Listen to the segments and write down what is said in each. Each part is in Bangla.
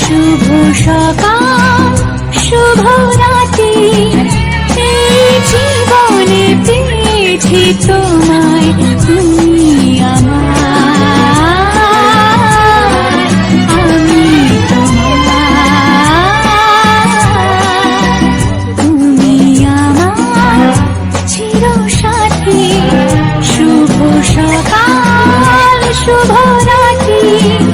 শুভ সকাল শুভ রাতি এই জীবনে পেয়েছি তোমায় তুমি শুভ শুভ রাত্রি।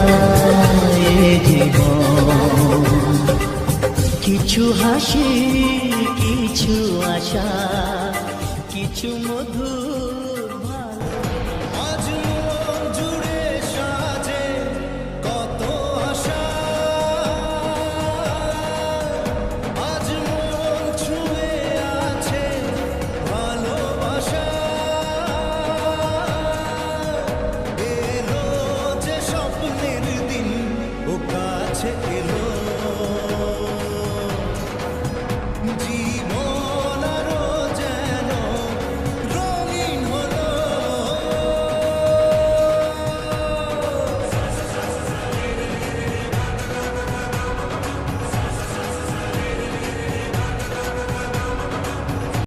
কিছু আশা কিছু মধুর